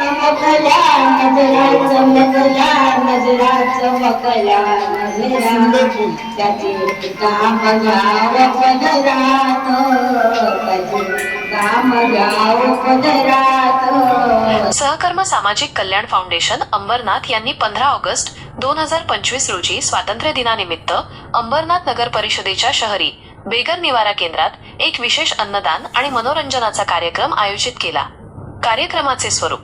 नजरा नजरा नजरा त्याचे काम पदरात त्याचे काम पदरात सहकर्म सामाजिक कल्याण फाउंडेशन अंबरनाथ यांनी पंधरा ऑगस्ट दोन हजार पंचवीस रोजी स्वातंत्र्य दिनानिमित्त अंबरनाथ नगर परिषदेच्या शहरी बेगर निवारा केंद्रात एक विशेष अन्नदान आणि मनोरंजनाचा कार्यक्रम आयोजित केला. कार्यक्रमाचे स्वरूप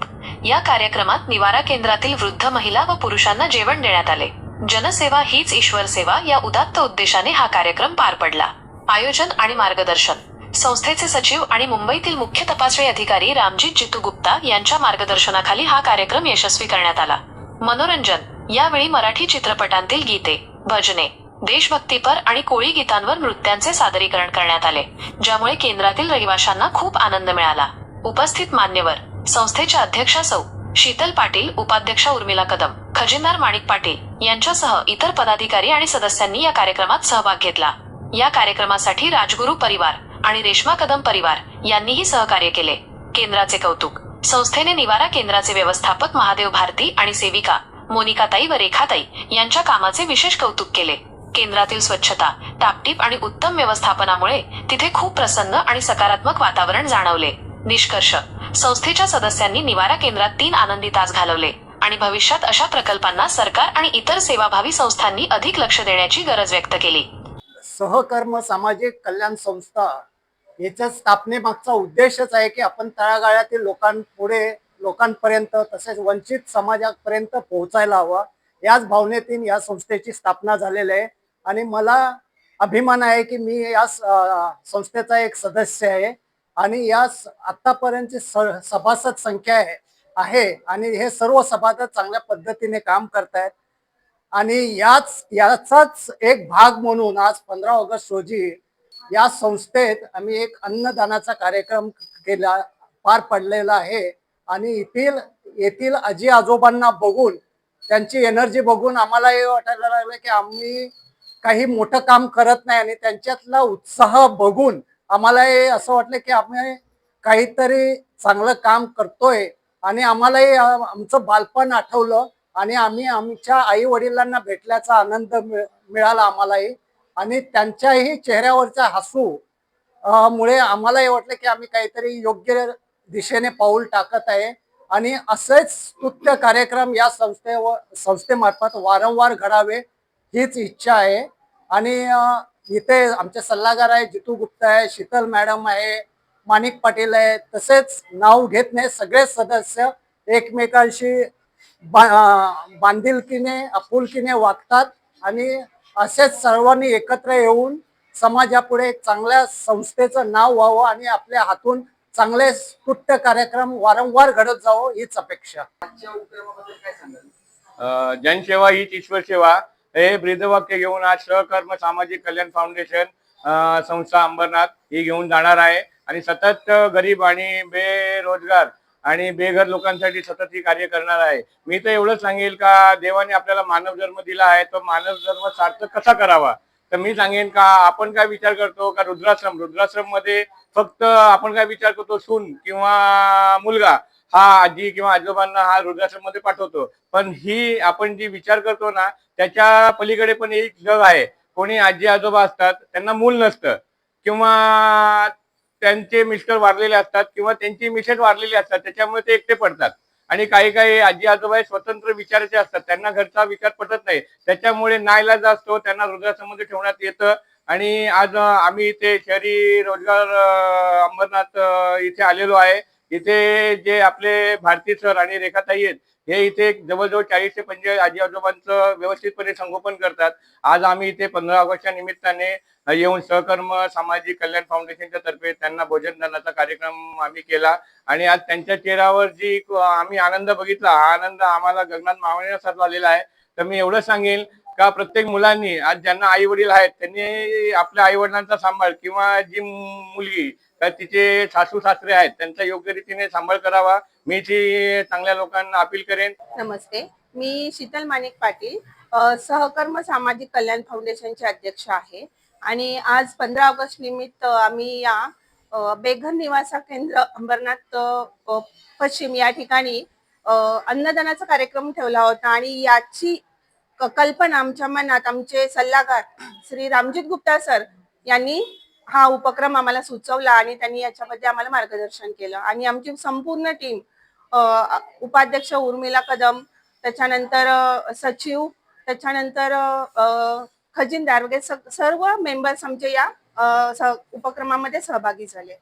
या कार्यक्रमात निवारा केंद्रातील वृद्ध महिला व पुरुषांना जेवण देण्यात आले. जनसेवा हीच ईश्वर सेवा या उदात्त उद्देशाने हा कार्यक्रम पार पडला. आयोजन आणि मार्गदर्शन. संस्थेचे सचिव आणि मुंबईतील मुख्य तपासणी अधिकारी रामजीत जितू गुप्ता यांच्या मार्गदर्शनाखाली हा कार्यक्रम यशस्वी करण्यात आला. मनोरंजन. यावेळी मराठी चित्रपटांतील गीते भजने देशभक्तीपर आणि कोळी गीतांवर नृत्यांचे सादरीकरण करण्यात आले ज्यामुळे केंद्रातील रहिवाशांना खूप आनंद मिळाला. उपस्थित मान्यवर. संस्थेच्या अध्यक्षा सौ. शीतल पाटील उपाध्यक्षा उर्मिला कदम खजिनदार माणिक पाटील यांच्यासह इतर पदाधिकारी आणि सदस्यांनी या कार्यक्रमात सहभाग घेतला. या कार्यक्रमासाठी राजगुरू परिवार आणि रेश्मा कदम परिवार यांनीही सहकार्य केले. केंद्राचे कौतुक. संस्थेने निवारा केंद्राचे व्यवस्थापक महादेव भारती आणि सेविका मोनिकाताई व रेखाताई यांच्या कामाचे विशेष कौतुक केले. केंद्रातील स्वच्छता टापटीप आणि उत्तम व्यवस्थापनामुळे तिथे खूप प्रसन्न आणि सकारात्मक वातावरण जाणवले. निष्कर्ष. संस्थेच्या सदस्यांनी निवारा केंद्रात तीन आनंदी तास घालवले आणि भविष्यात अशा प्रकल्पांना सरकार आणि इतर सेवाभावी संस्थांनी अधिक लक्ष देण्याची गरज व्यक्त केली. सहकर्म सामाजिक कल्याण संस्था याच्या स्थापनेमागचा उद्देशच आहे की आपण तळागाळातील लोकांपुढे लोकांपर्यंत तसेच वंचित समाजापर्यंत पोहोचायला हवा. याच भावनेतून या संस्थेची स्थापना झालेली आहे. आणि मला अभिमान आहे की मी या संस्थेचा एक सदस्य आहे. आणि या स- आतापर्यंतची स- सभासद संख्या आहे आहे आणि हे सर्व सभासद चांगल्या पद्धतीने काम करतायत. आणि याच याचाच एक भाग म्हणून आज पंधरा ऑगस्ट रोजी या संस्थेत आम्ही एक अन्नदानाचा कार्यक्रम केला पार पडलेला आहे. आणि येथील येथील आजी आजोबांना बघून त्यांची एनर्जी बघून आम्हाला हे वाटायला लागलं की आम्ही काही मोठं काम करत नाही आणि त्यांच्यातला उत्साह बघून आम्हाला हे असं वाटलं की आम्ही काहीतरी चांगलं काम करतोय. आणि आम्हालाही आमचं बालपण आठवलं आणि आम्ही आमच्या आई वडिलांना भेटल्याचा आनंद मिळाला आम्हालाही. आणि त्यांच्याही चेहऱ्यावरच्या हसू मुळे आम्हालाही वाटलं की आम्ही काहीतरी योग्य दिशेने पाऊल टाकत आहे. आणि असेच स्तुत्य कार्यक्रम या संस्थेवर संस्थेमार्फत वारंवार घडावे हीच इच्छा आहे. आणि इथे आमचे सल्लागार आहे जितू गुप्ता आहे शीतल मॅडम आहे माणिक पाटील आहे तसेच नाव घेत नाही सगळे सदस्य एकमेकांशी बा- बांधिलकीने आपुलकीने वागतात आणि असेच सर्वांनी एकत्र येऊन समाजापुढे एक चांगल्या संस्थेचं नाव व्हावं आणि आपल्या हातून चांगले स्तुत्य कार्यक्रम वारंवार घडत जावं हीच अपेक्षा. जनसेवा हीच ईश्वर सेवा. हे ब्रीदवाक्य घेऊन आज सहकर्म सामाजिक कल्याण फाउंडेशन संस्था अंबरनाथ ही घेऊन जाणार आहे. आणि सतत गरीब आणि बेरोजगार आणि बेघर लोकांसाठी सतत ही कार्य करणार आहे. मी तर एवढंच सांगेल का देवाने आपल्याला मानव जन्म दिला आहे तो मानव जन्म सार्थक कसा करावा? तर मी सांगेन का आपण काय विचार करतो का रुद्राश्रम? रुद्राश्रममध्ये फक्त आपण काय विचार करतो? सून किंवा मुलगा. हा आजी किंवा आजोबांना हा वृद्धाश्रममध्ये पाठवतो. पण ही आपण जी विचार करतो ना त्याच्या पलीकडे पण एक जग आहे. कोणी आजी आजोबा असतात त्यांना मूल नसतं. किंवा त्यांचे मिस्टर वारलेले असतात किंवा त्यांची मिसेस वारलेली असतात त्याच्यामुळे ते एकटे पडतात. आणि काही काही आजी आजोबा हे स्वतंत्र विचाराचे असतात. त्यांना घरचा विचार पटत नाही. त्याच्यामुळे नाईलाज असतो त्यांना वृद्धाश्रममध्ये ठेवण्यात येतं. आणि आज आम्ही इथे शहरी रोजगार अंबरनाथ इथे आलेलो आहे. इथे जे आपले भारती सर आणि रेखाताई आहेत हे इथे जवळजवळ चाळीस ते पंचेचाळीस आजी आजोबांचं व्यवस्थितपणे संगोपन करतात. आज आम्ही इथे पंधरा ऑगस्टच्या निमित्ताने येऊन सहकर्म सामाजिक कल्याण फाउंडेशनच्या तर्फे त्यांना भोजनदानाचा कार्यक्रम आम्ही केला. आणि आज त्यांच्या चेहऱ्यावर जी आम्ही आनंद बघितला हा आनंद आम्हाला गगनात मावण्यासारखा आलेला आहे. तर मी एवढं सांगेन का प्रत्येक मुलांनी आज ज्यांना आई वडील आहेत त्यांनी आपल्या आई वडिलांचा सांभाळ किंवा जी मुलगी तर तिचे सासू सासरे आहेत त्यांचा योग्य रीतीने सांभाळ करावा. मी ती चांगल्या लोकांना अपील करेन. नमस्ते. मी शीतल माणिक पाटील सहकर्म सामाजिक कल्याण फाउंडेशनचे अध्यक्ष आहे. आणि आज पंधरा ऑगस्ट निमित्त आम्ही या बेघर निवासा केंद्र अंबरनाथ पश्चिम या ठिकाणी अन्नदानाचा कार्यक्रम ठेवला होता. आणि याची कल्पना आमच्या मनात आमचे सल्लागार श्री रामजीत गुप्ता सर यांनी हा उपक्रम आम्हाला सुचवला आणि त्यांनी याच्यामध्ये आम्हाला मार्गदर्शन केलं. आणि आमची संपूर्ण टीम उपाध्यक्ष उर्मिला कदम त्याच्यानंतर सचिव त्याच्यानंतर खजिनदार वगैरे सर्व मेंबर्स आमचे या उपक्रमामध्ये सहभागी झाले.